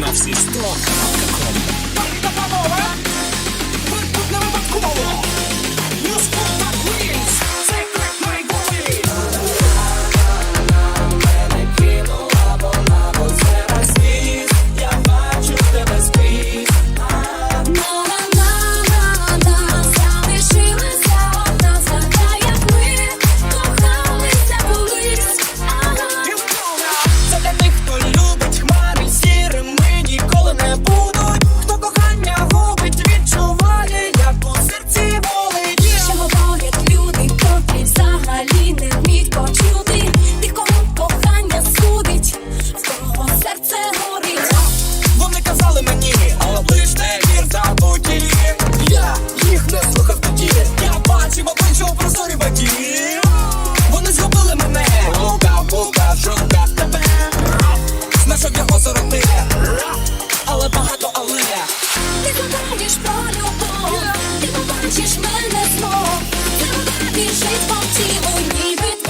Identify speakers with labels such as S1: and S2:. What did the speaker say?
S1: на всі сто. позоротила, але багато але.
S2: Ти побачиш про любов, ти побачиш мене знов, ти побачиш жить по тілу, ніби